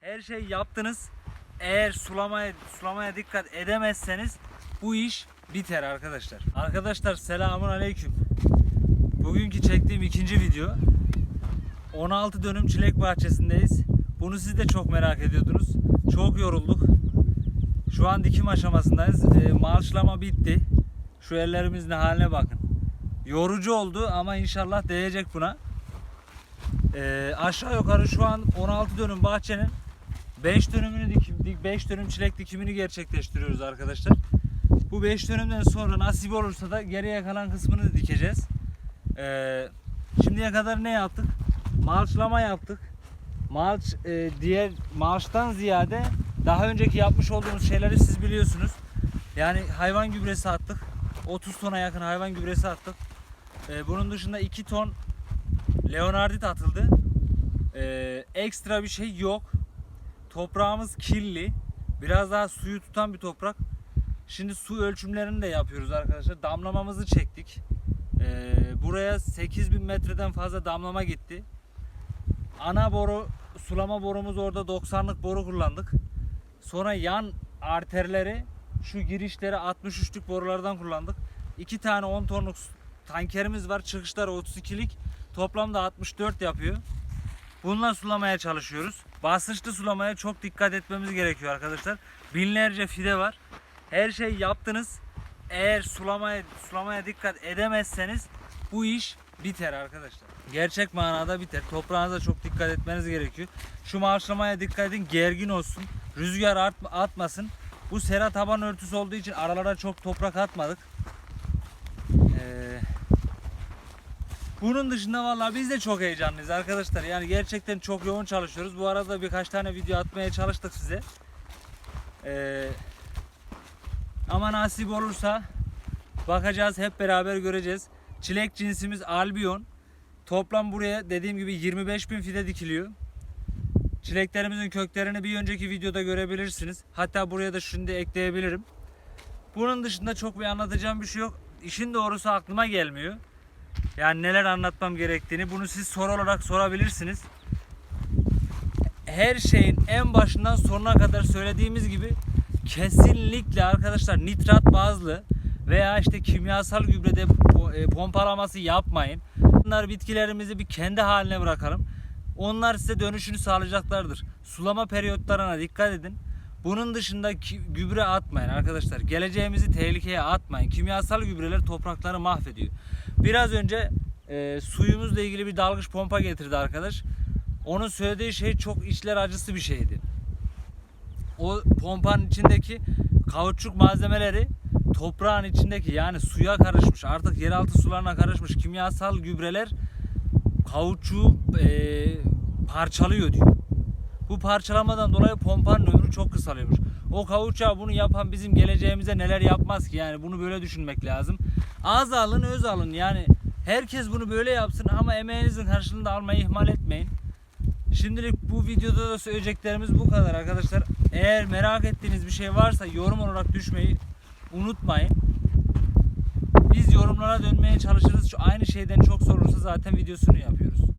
Her şeyi yaptınız. Eğer sulamaya sulamaya dikkat edemezseniz bu iş biter arkadaşlar. Arkadaşlar selamun aleyküm. Bugünkü çektiğim ikinci video. 16 dönüm çilek bahçesindeyiz. Bunu siz de çok merak ediyordunuz. Çok yorulduk. Şu an dikim aşamasındayız. E, malçlama bitti. Şu ellerimizin haline bakın. Yorucu oldu ama inşallah değecek buna. E, aşağı yukarı şu an 16 dönüm bahçenin 5 dönümünü dikim, 5 dönüm çilek dikimini gerçekleştiriyoruz arkadaşlar. Bu 5 dönümden sonra nasip olursa da geriye kalan kısmını dikeceğiz. Ee, şimdiye kadar ne yaptık? Malçlama yaptık. Malç e, diğer malçtan ziyade daha önceki yapmış olduğumuz şeyleri siz biliyorsunuz. Yani hayvan gübresi attık. 30 tona yakın hayvan gübresi attık. Ee, bunun dışında 2 ton Leonardit atıldı. Ee, ekstra bir şey yok. Toprağımız kirli. Biraz daha suyu tutan bir toprak. Şimdi su ölçümlerini de yapıyoruz arkadaşlar. Damlamamızı çektik. Ee, buraya 8000 metreden fazla damlama gitti. Ana boru, sulama borumuz orada 90'lık boru kullandık. Sonra yan arterleri şu girişleri 63'lük borulardan kullandık. İki tane 10 tonluk tankerimiz var. Çıkışları 32'lik. Toplamda 64 yapıyor. Bununla sulamaya çalışıyoruz. Basınçlı sulamaya çok dikkat etmemiz gerekiyor arkadaşlar. Binlerce fide var. Her şeyi yaptınız. Eğer sulamaya sulamaya dikkat edemezseniz bu iş biter arkadaşlar. Gerçek manada biter. Toprağınıza çok dikkat etmeniz gerekiyor. Şu marşlamaya dikkat edin. Gergin olsun. Rüzgar art- atmasın. Bu sera taban örtüsü olduğu için aralara çok toprak atmadık. Ee, bunun dışında vallahi biz de çok heyecanlıyız arkadaşlar. Yani gerçekten çok yoğun çalışıyoruz. Bu arada birkaç tane video atmaya çalıştık size. Ee, ama nasip olursa bakacağız hep beraber göreceğiz. Çilek cinsimiz Albion. Toplam buraya dediğim gibi 25 bin fide dikiliyor. Çileklerimizin köklerini bir önceki videoda görebilirsiniz. Hatta buraya da şimdi ekleyebilirim. Bunun dışında çok bir anlatacağım bir şey yok. İşin doğrusu aklıma gelmiyor. Yani neler anlatmam gerektiğini bunu siz soru olarak sorabilirsiniz. Her şeyin en başından sonuna kadar söylediğimiz gibi kesinlikle arkadaşlar nitrat bazlı veya işte kimyasal gübrede e, pompalaması yapmayın. Bunlar bitkilerimizi bir kendi haline bırakalım. Onlar size dönüşünü sağlayacaklardır. Sulama periyotlarına dikkat edin. Bunun dışında gübre atmayın arkadaşlar. Geleceğimizi tehlikeye atmayın. Kimyasal gübreler toprakları mahvediyor. Biraz önce e, suyumuzla ilgili bir dalgıç pompa getirdi arkadaş. Onun söylediği şey çok içler acısı bir şeydi. O pompanın içindeki kauçuk malzemeleri toprağın içindeki yani suya karışmış artık yeraltı sularına karışmış kimyasal gübreler kauçuğu e, parçalıyor diyor. Bu parçalamadan dolayı pompanın ömrü çok kısalıyormuş. O kauçuğa bunu yapan bizim geleceğimize neler yapmaz ki yani bunu böyle düşünmek lazım. Az alın öz alın yani herkes bunu böyle yapsın ama emeğinizin karşılığını almayı ihmal etmeyin. Şimdilik bu videoda da söyleyeceklerimiz bu kadar arkadaşlar. Eğer merak ettiğiniz bir şey varsa yorum olarak düşmeyi unutmayın. Biz yorumlara dönmeye çalışırız. Şu aynı şeyden çok sorulursa zaten videosunu yapıyoruz.